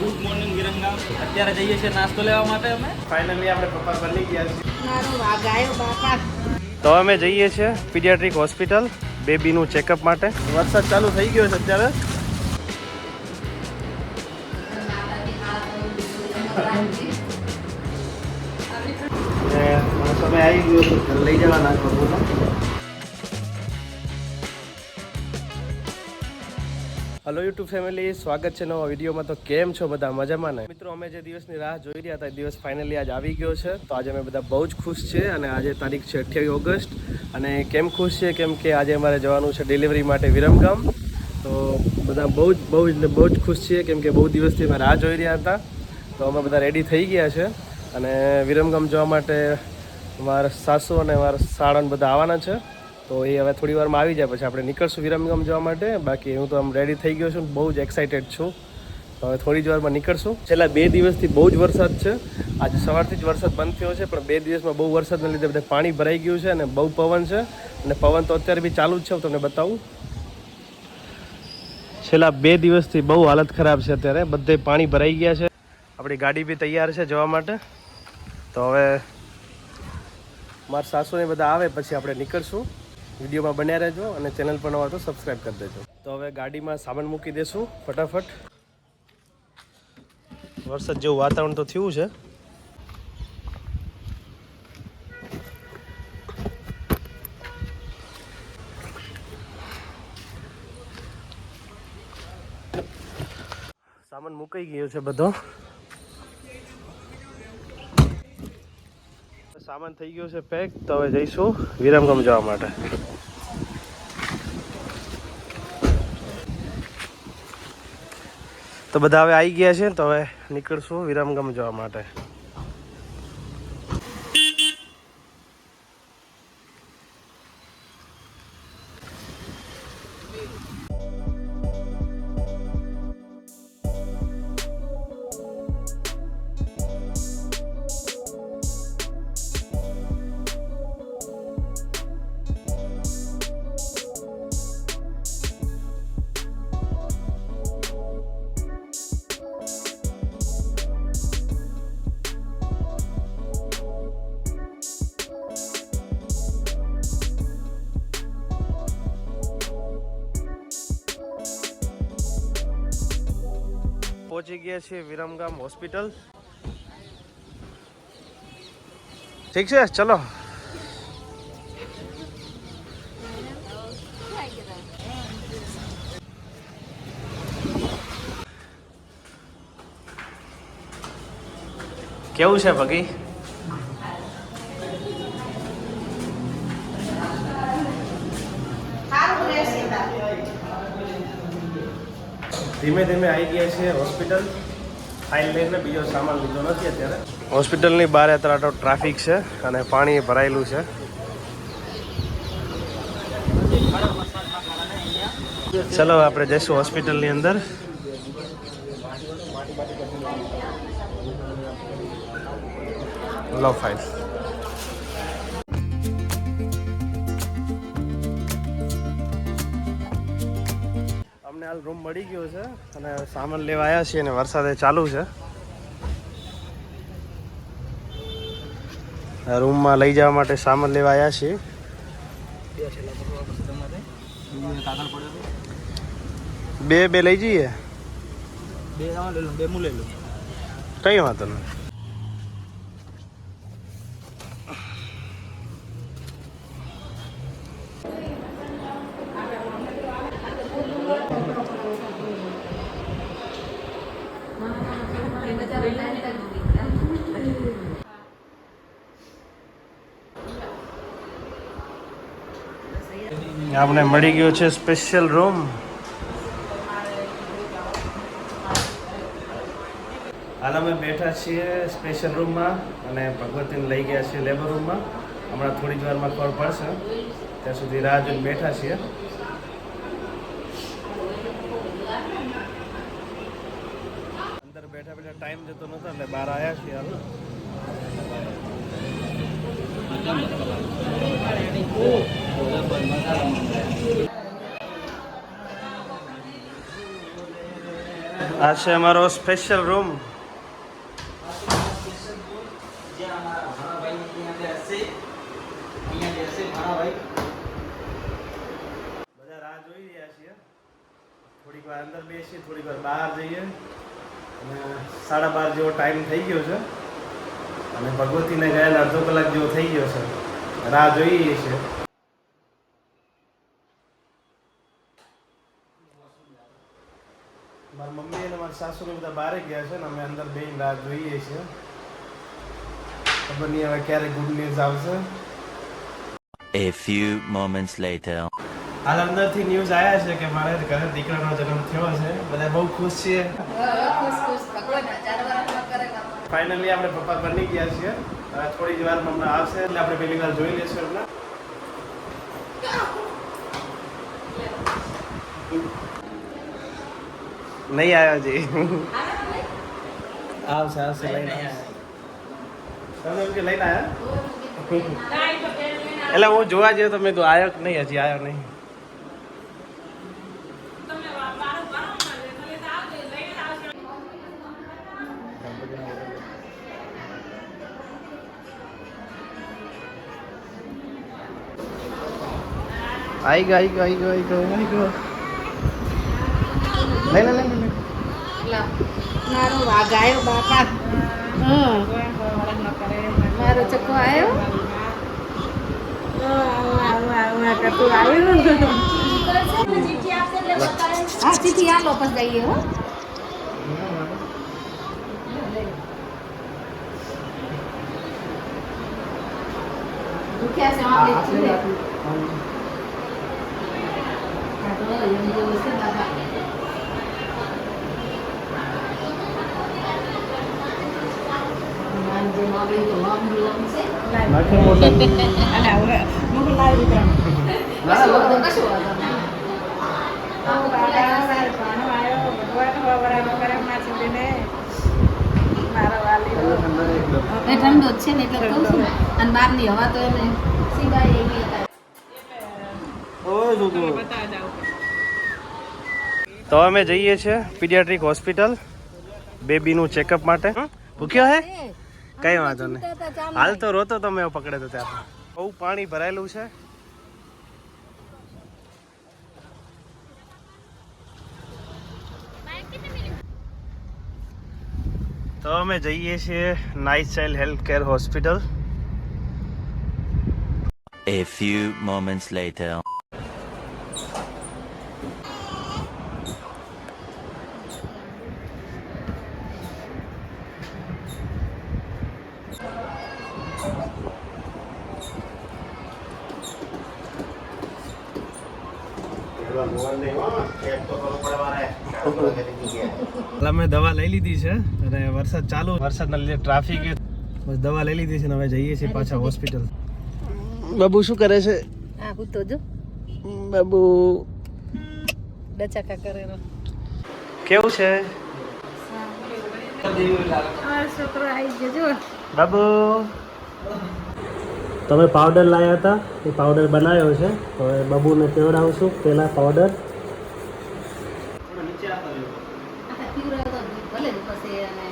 Good morning વિરંગા. અત્યારે જઈએ છીએ નાસ્તો લેવા માટે અમે. ફાઇનલી આપણે પપ્પા બની ગયા છે તો અમે જઈએ છીએ પીડિયાટ્રિક હોસ્પિટલ બેબીનું ચેકઅપ માટે. વરસાદ ચાલુ થઈ ગયો છે અત્યારે. તમે આવી ગયો લઈ જવાના હલો યુટ્યુબ ફેમિલી સ્વાગત છે નવા વિડીયોમાં. તો કેમ છો બધા? મજામાં ને? મિત્રો, અમે જે દિવસની રાહ જોઈ રહ્યા હતા, એ દિવસ ફાઇનલી આજ આવી ગયો છે. તો આજે અમે બધા બહુ જ ખુશ છે અને આજે તારીખ છે અઠ્યાવીસ ઓગસ્ટ. અને કેમ ખુશ છે? કેમ કે આજે અમારે જવાનું છે ડિલિવરી માટે વિરમગામ. તો બધા બહુ જ બહુ જ બહુ જ ખુશ છીએ. કેમ કે બહુ દિવસથી અમે રાહ જોઈ રહ્યા હતા. તો અમે બધા રેડી થઈ ગયા છે. અને વિરમગામ જવા માટે મારા સાસુ અને મારા સાળન બધા આવવાના છે. તો એ હવે થોડી વારમાં આવી જાય. પછી આપણે નીકળશું વિરમગામ જવા માટે. બાકી હું તો આમ રેડી થઈ ગયો છું બહુ જ એક્સાઇટેડ છું. તો હવે થોડી જ વારમાં નીકળશું. છેલ્લા બે દિવસથી બહુ જ વરસાદ છે. આજે સવારથી જ વરસાદ બંધ થયો છે, પણ બે દિવસમાં બહુ વરસાદના લીધે બધે પાણી ભરાઈ ગયું છે અને બહુ પવન છે. અને પવન તો અત્યારે બી ચાલુ જ છે, હું તમને બતાવું. છેલ્લા બે દિવસથી બહુ હાલત ખરાબ છે અત્યારે. બધે પાણી ભરાઈ ગયા છે. આપણી ગાડી બી તૈયાર છે જવા માટે. તો હવે મારા સાસુને બધા આવે, પછી આપણે નીકળશું. વિડીયોમાં બન્યા રહેજો અને ચેનલ પર નવા તો સબસ્ક્રાઈબ કરી દેજો. તો હવે ગાડીમાં સામાન મૂકી દેશું, ફટાફટ. વરસાદ જેવું વાતાવરણ તો થયું છે. સામાન મુકાઈ ગયો છે બધો. સામાન થઈ ગયો છે પેક તો હવે જઈશું વિરમગામ જવા માટે. તો બધા હવે આવી ગયા છે તો હવે નીકળશું વિરામગામ જવા માટે. ગયા છીએ વિરમગામ હોસ્પિટલ ઠીક છે ચલો કેવું છે ભગી ધીમે ધીમે આવી ગયા છે હોસ્પિટલ. ફાઇલ લઈને બીજો સામાન લીધો નથી અત્યારે. હોસ્પિટલની બહાર અત્યારે ટ્રાફિક છે અને પાણી ભરાયેલું છે. ચલો, આપણે જઈશું હોસ્પિટલની અંદર. લો ફાઇલ હાલ રૂમ મળી ગયો છે અને સામાન લેવા આવ્યા છીએ અને વરસાદે ચાલુ છે. રૂમમાં લઈ જવા માટે સામાન લેવા આવ્યા છીએ. બે બે લઈ જઈએ? બે લઈ લો બે હું લઈ લો કઈ વાંધો નહીં. આપણે મળી ગયો છે સ્પેશિયલ રૂમ હાલ અમે બેઠા છીએ સ્પેશિયલ રૂમમાં અને ભગવતીને લઈ ગયા છીએ લેબર રૂમમાં હમણાં થોડી જ વારમાં ખબર પડશે. ત્યાં સુધી રાહ જોઈને બેઠા છીએ. અંદર બેઠા બેઠા ટાઈમ જતો નતો એટલે બહાર આવ્યા છીએ હાલ. આ છે અમારો સ્પેશિયલ રૂમ બધા રાહ જોઈ રહ્યા છીએ. થોડીક વાર અંદર બેસીએ, થોડીક વાર બહાર જઈએ. અને સાડા બાર જેવો ટાઈમ થઈ ગયો છે. અને ભગવતીને ગયેલા અડધો કલાક જેવો થઈ ગયો છે. રાહ જોઈએ છીએ મારી મમ્મી અને મારી સાસુ બધા બહારે ગયા છે ને અમે અંદર બે રાહ જોઈએ છીએ. ખબર નહીં હવે ક્યારે ગુડ ન્યૂઝ આવશે. A few moments later. હાલ અંદરથી ન્યૂઝ આવ્યા છે કે મારે ઘરે દીકરાનો જન્મ થયો છે. બધા બહુ ખુશ છીએ કરે ફાઇનલી આપણે પપ્પા બની ગયા છીએ. થોડી જ વારમાં હમણાં આવશે એટલે આપણે પહેલી વાર જોઈ લેશું એમને. નહીં આવ્યો જી આવશે આવશે લઈને આવશે. તમે એમ કે લઈને આવ્યા એટલે હું જોવા જયો તો મેં તો આવ્યો કે નહીં હજી આવ્યો નહીં આઈ ગયો આઈ ગયો આઈ ગયો આઈ ગયો આઈ ગયો લઈ લે લઈ લે, લઈ લે મારો વાઘ આવ્યો બાપા. મારો ચક્કો આવ્યો? હા ચીઠી આલો પછી જઈએ હો. દુખ્યા છે આપણે કશું ઠંડો છે ને એટલે કહું છું. અને બહારની હવા તો એને જોગો તો અમે જઈએ છીએ પીડિયાટ્રિક હોસ્પિટલ બેબીનું ચેકઅપ માટે. ભૂખ્યો હે. કઈ વાંધો નહીં. હાલ તો રોતો તો મેં પકડે તો ત્યાં બહુ પાણી ભરાયેલું છે. તો અમે જઈએ છીએ night child health care hospital. A few moments later. અમે દવા લઈ લીધી છે અને વરસાદ ચાલુ. વરસાદના લીધે ટ્રાફિક બસ દવા લઈ લીધી છે અને હવે જઈએ છીએ પાછા હોસ્પિટલ બાબુ શું કરે છે? આ હું તો જો. બાબુ. ડચાકા કરે કેવું છે? બાબુ. તમે પાવડર લાવ્યા હતા એ પાવડર બનાવ્યો છે. તો હવે બાબુને કેવડાવશું પહેલાં પાવડર આખા પીવડાવ્યો તો ભલે જ પછી અને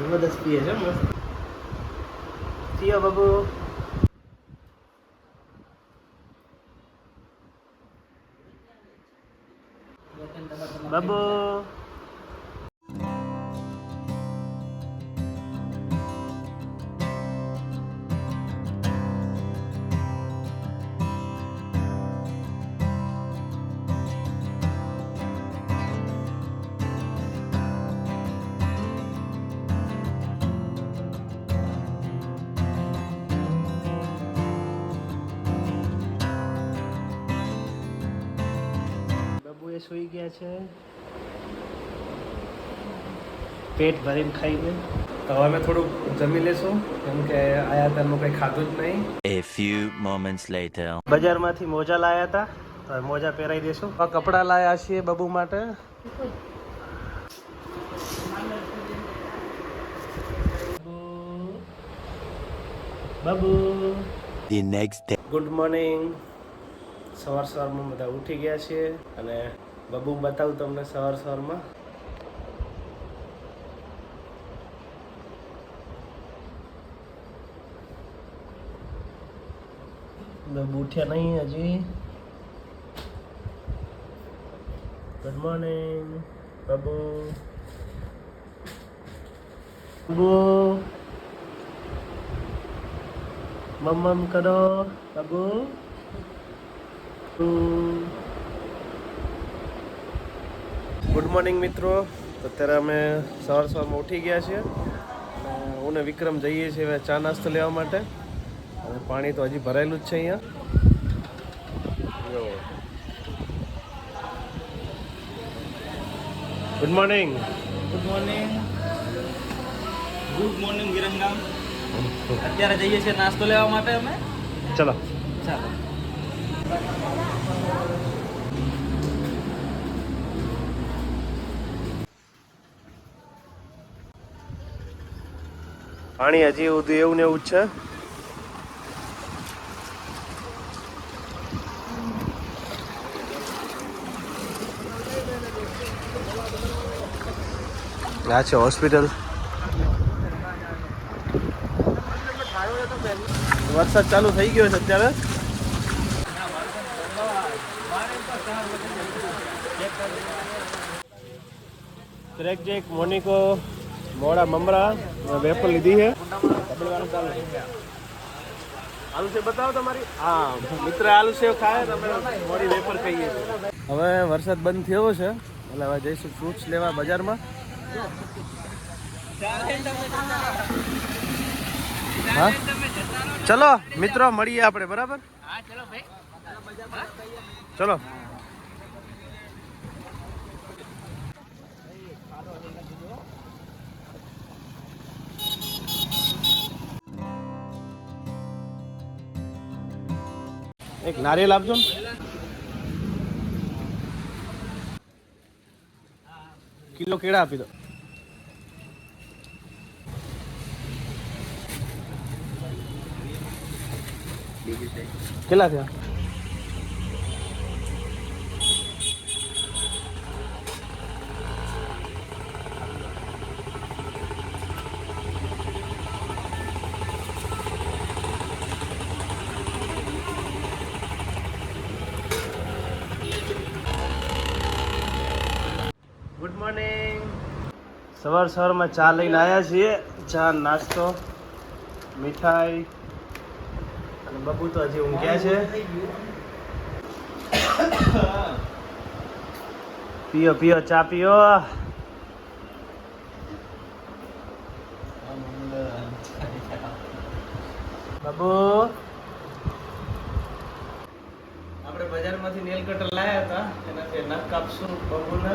જબરદસ્ત પીએ છે મસ્ત પીઓ બાબુ બાબુ સૂઈ ગયા છે. પેટ ભરીને ખાઈને તો હવે અમે થોડું જમી લેશું. કેમ કે આયા તારનું કંઈ ખાધું જ નહીં. A few moments later. બજારમાંથી મોજા લાયા હતા. તો હવે મોજા પહેરાવી દઈશું આ કપડાં લાયા છીએ બબુ માટે. બબુ. The next day. Good morning સવાર સવારમાં બધા ઉઠી ગયા છીએ અને બબુ બતાવું તમને સવાર સવારમાં બબુ ઉઠ્યા નહીં હજી ગુડ મોર્નિંગ બબુ બબુ મમ્મમ કરો બબુ ગુડ મોર્નિંગ મિત્રો. અત્યારે અમે સવાર સવારમાં ઉઠી ગયા છીએ. હું ને વિક્રમ જઈએ છીએ હવે ચા નાસ્તો લેવા માટે. અને પાણી તો હજી ભરાયેલું જ છે અહીંયા. Good morning. Good morning. Good morning Viramgam અત્યારે જઈએ છીએ નાસ્તો લેવા માટે અમે. ચલો. ચાલો. પાણી હજી ઉધું એવું ને એવું જ છે. આ છે હોસ્પિટલ. વરસાદ ચાલુ થઈ ગયો છે અત્યારે. ક્રેક જેક મોનિકો મોડા મમરા વેફર લીધી છે. આલુ સેવ બતાવો તમારી. હા મિત્ર આલુ સેવ ખાય મોડી વેફર ખાઈએ હવે વરસાદ બંધ થયો છે એટલે હવે જઈશું ફ્રૂટ્સ લેવા બજારમાં. હા? ચલો મિત્રો મળીએ આપણે બરાબર? ચલો. એક નારિયેલ આપજો ને. કિલો કેળા આપી દો. કેટલા થયા ગુડ મોર્નિંગ સવાર સવારમાં ચા લઈને આવ્યા છીએ. ચા, નાસ્તો, મીઠાઈ અને બબુ તો હજી ઊંઘ્યા છે. પીઓ પીઓ, ચા પીઓ. બબુ. આપણે બજારમાંથી નેલ કટર લાયા હતા. એનાથી નખ કાપશું બબુને.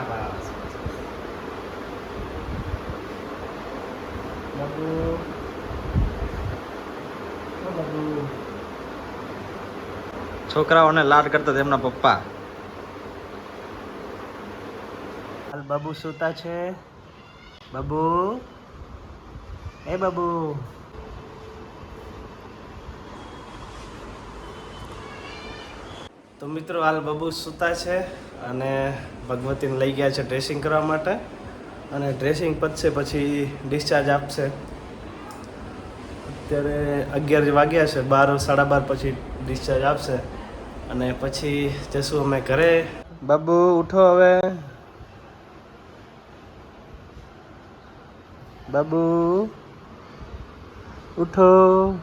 હા બસ બબુ છોકરાઓને લાડ કરતા તેમના પપ્પા. હાલ બબુ સૂતા છે. બબુ. એ બબુ. તો મિત્રો, હાલ બબુ સૂતા છે. અને ભગવતીને લઈ ગયા છે ડ્રેસિંગ કરવા માટે. અને ડ્રેસિંગ પતશે પછી ડિસ્ચાર્જ આપશે. અત્યારે અગિયાર વાગ્યા છે, બાર, સાડા બાર પછી ડિસ્ચાર્જ આપશે. અને પછી જશું અમે ઘરે. બાબુ, ઉઠો હવે. બાબુ, ઉઠો.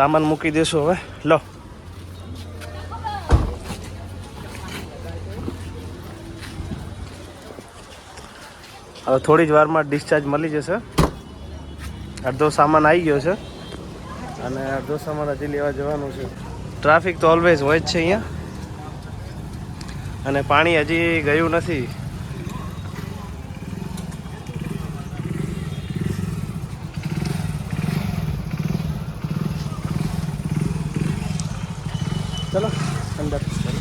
સામાન મૂકી દેશું હવે. લો. હવે થોડી જ વારમાં ડિસ્ચાર્જ મળી જશે. અડધો સામાન આવી ગયો છે. અને અડધો સામાન હજી લેવા જવાનું છે. ટ્રાફિક તો ઓલવેઝ હોય જ છે અહીંયા. અને પાણી હજી ગયું નથી ચલો અંદર ચલો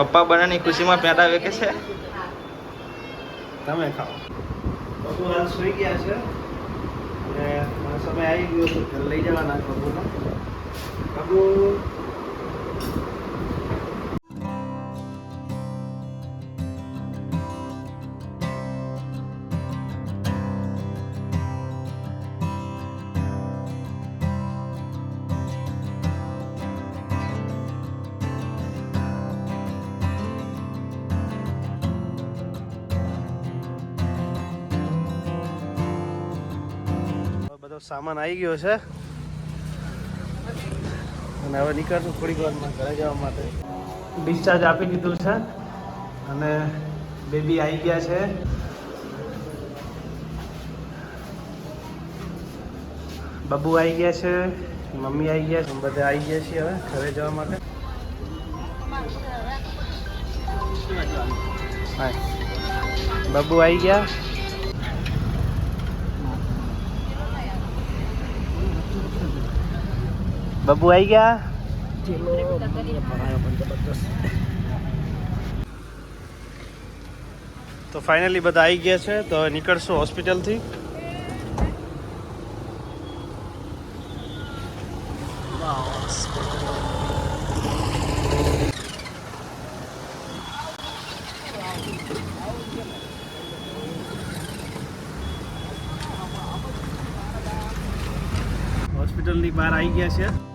પપ્પા બનાની ખુશીમાં પેંડા વેકે છે? તમે ખાઓ. બબુ હાલ સુઈ ગયા છે. અને સમય આવી ગયો લઈ જવાના છે બબુને સામાન આવી ગયો છે. અને હવે નીકળશું થોડીક વારમાં ઘરે જવા માટે. ડિસ્ચાર્જ આપી દીધું છે. અને બેબી આવી ગયા છે. બબુ આવી ગયા છે. મમ્મી આવી ગયા છે. બધા આવી ગયા છીએ હવે ઘરે જવા માટે. બબુ આવી ગયા. બબુ આવી ગયા તો ફાઇનલી બધા આવી ગયા છે તો હવે નીકળશું હોસ્પિટલથી હોસ્પિટલની બહાર આવી ગયા છે.